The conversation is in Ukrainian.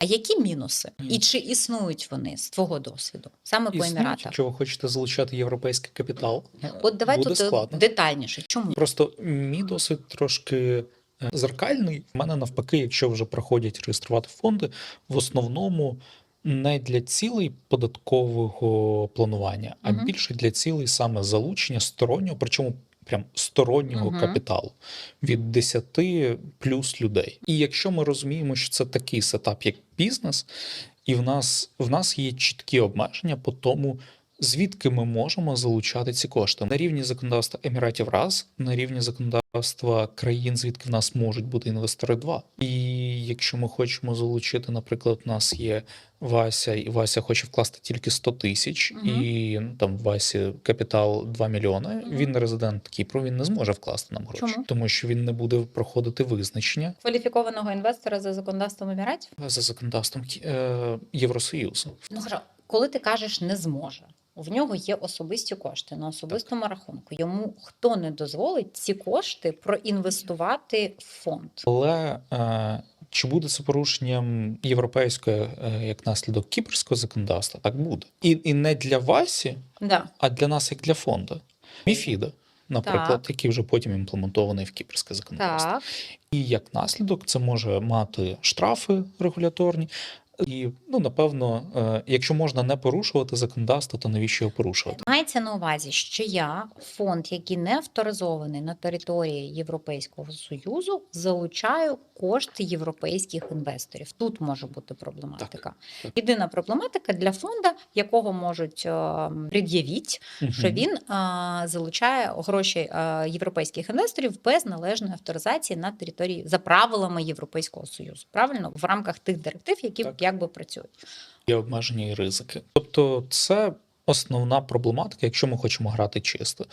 А які мінуси? І чи існують вони з твого досвіду саме по еміратах? якщо ви хочете залучати європейський капітал, От давай буде тут е, складно. детальніше. Чому? Просто мій досвід трошки е, зеркальний. У мене навпаки, якщо вже проходять реєструвати фонди, в основному не для цілей податкового планування, а більше для цілей саме залучення стороннього, причому прям стороннього Мгм. капіталу від 10 плюс людей. І якщо ми розуміємо, що це такий сетап, як бізнес, і в нас в нас є чіткі обмеження по тому. Звідки ми можемо залучати ці кошти на рівні законодавства Еміратів раз, на рівні законодавства країн, звідки в нас можуть бути інвестори два. І якщо ми хочемо залучити, наприклад, у нас є Вася, і Вася хоче вкласти тільки 100 тисяч, Мгм. і там Васі капітал 2 мільйони. Мгм. Він резидент Кіпру, він не зможе вкласти нам гроші, Чому? тому що він не буде проходити визначення Кваліфікованого інвестора за законодавством еміратів? за законодавством е, Євросоюзу. Ну хорошо, коли ти кажеш не зможе. В нього є особисті кошти на особистому рахунку. Йому хто не дозволить ці кошти проінвестувати в фонд? Але е, чи буде це порушенням європейського е, як наслідок кіпрського законодавства? Так буде. І, і не для Васі, Да. а для нас як для фонду. Міфіда, наприклад, який вже потім імплементований в кіпрське законодавство. Так. І як наслідок це може мати штрафи регуляторні. І ну напевно, е, якщо можна не порушувати законодавство, то навіщо його порушувати? Мається на увазі, що я фонд, який не авторизований на території Європейського союзу, залучаю кошти європейських інвесторів. Тут може бути проблематика. так. Єдина проблематика для фонда, якого можуть е, пред'явіть, що він е, залучає гроші європейських інвесторів без належної авторизації на території за правилами Європейського союзу. Правильно в рамках тих директив, які Так. Якби працюють. є обмеження і ризики. Тобто, це основна проблематика, якщо ми хочемо грати чисто.